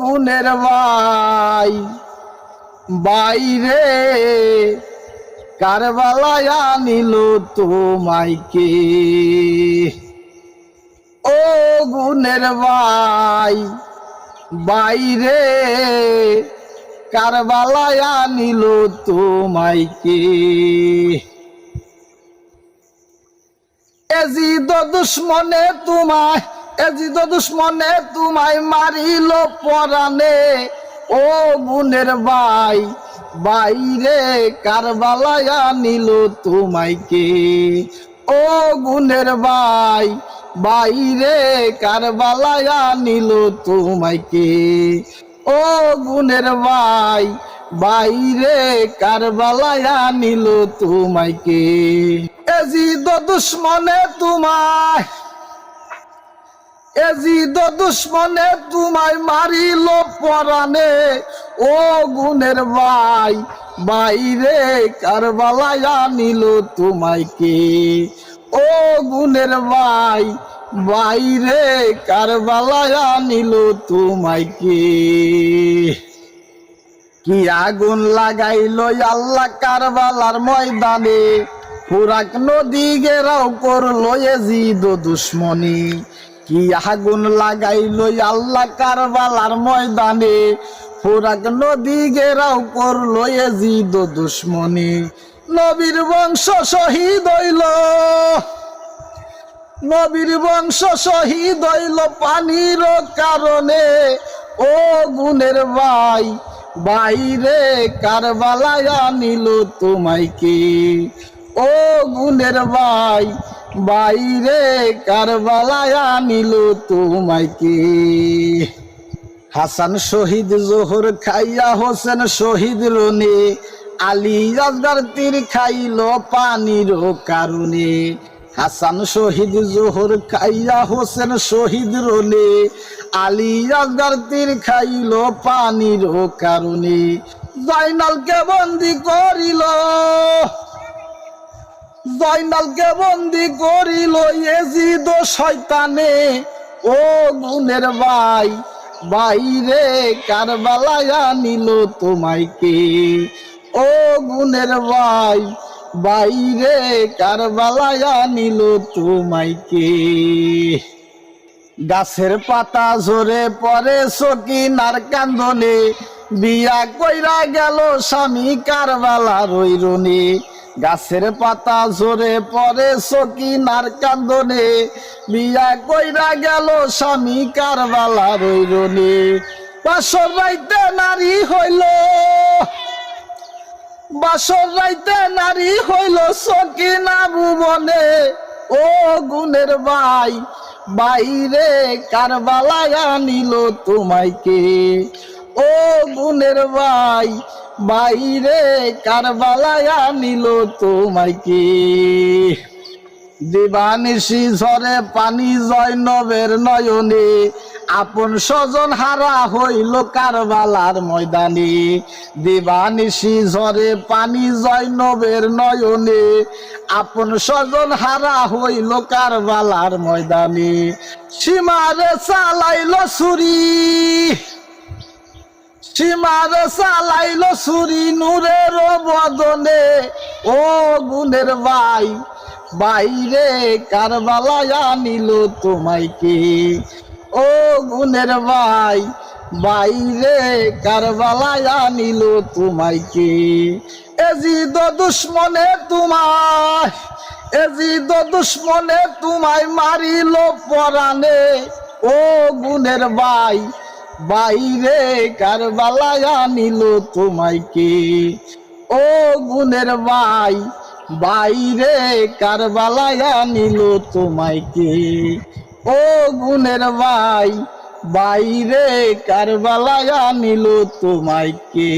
গুণের ভাই। বাইরে কারবালায় আনিল তোমাইকে ও গুণের ভাই, বাইরে কারবালায় আনিল তোমাইকে এজিদ দুশ্মনে তোমায় এজিদ দুশ্মনে তোমায় মারিল পরানে ও গুণের ভাই, বাইরে কারবালায় আনিল তোমাইকে ও গুণের ভাই, বাইরে কারবালায় আনিল তোমাইকে ও গুণের ভাই, বাইরে কারবালায় আনিল তোমাইকে এজিদ দুশ্মনে তোমায় এজিদ দুশ্মনে তোমায় মারিল পরানে ও গুণের ভাই, বাইরে কারবালায় আনিল তোমাইকে ও গুণের ভাই, বাইরে কারবালায় আনিল তোমাইকে কি? আগুন লাগাইল আল্লাহ কারবালার ময়দানে? ফুরাক নদী গেরাও করল এজিদ দুশ্মনী। কি আগুন লাগাইল আল্লাহ কারবালার ময়দানে? ফুরাক নদী গেরাও করল এজিদ দুশ্মনী। নবীর বংশ শহীদ হইল। নবীর বংশ শহীদ হইল পানির কারণে। ও গুণের ভাই, বাইরে কারবালায় আনিল তোমাইকে ও গুণের ভাই বাইরে কারবালায় আনিল তোমাইকে হাসান শহীদ জোহর খাইয়া হোসেন শহীদ রনে, আলী রাজগার তীর খাইল পানির কারণে। হাসান শহীদ জোহর খাইয়া হোসেন শহীদ রনে, আলী রাজগার তীর খাইল পানির কারণে। জয়নালকে বন্দি করিল। জয়নালকে বন্দি করিল এজিদ শয়তানে। ও গুণের ভাই, বাইরে কারবালায় আনিল তোমাইকে ও গুণের ভাই, বাইরে কারবালায় আনিল তোমাইকে গাছের পাতা ঝরে পরে সকিনার কান্দনে, বিয়া কইরা গেল স্বামী কারবালা রইরনে গাছের পাতা ঝরে পরে সকিনার কান্দনে বিয়া কইরা গেল, স্বামী কারবালা রইরনে বাসর রাইতে নারী হইল। বাসর রাইতে নারী হইল সকিনা ভুবনে। ও গুণের ভাই, বাইরে কারবালায় আনিল তোমাইকে ও গুণের ভাই বাইরে কারবালায় আনিল তোমাইকে দিবানিশি ঝরে পানি জয়নবের নয়নে, আপন স্বজন হারা হইল কারবালার ময়দানে। দিবানিশি ঝরে পানি জয়নবের নয়নে, আপন স্বজন হারা হইল কারবালার ময়দানে। সীমারে চালাইল ছুরি। সীমারে চালাইল ছুরি নূরের বদনে। ও গুণের ভাই, বাইরে কারবালায় আনিল তোমাইকে ও গুণের ভাই, বাইরে কারবালায় আনিল তোমাইকে এজিদ দুশ্মনে তোমায় এজিদ দুশ্মনে তোমায় মারিল পরানে ও গুণের ভাই বাইরে কারবালায় আনিল তোমাইকে ও গুণের ভাই, বাইরে কারবালায় আনিল তোমাইকে ও গুণের ভাই, বাইরে কারবালায় আনিল তোমাইকে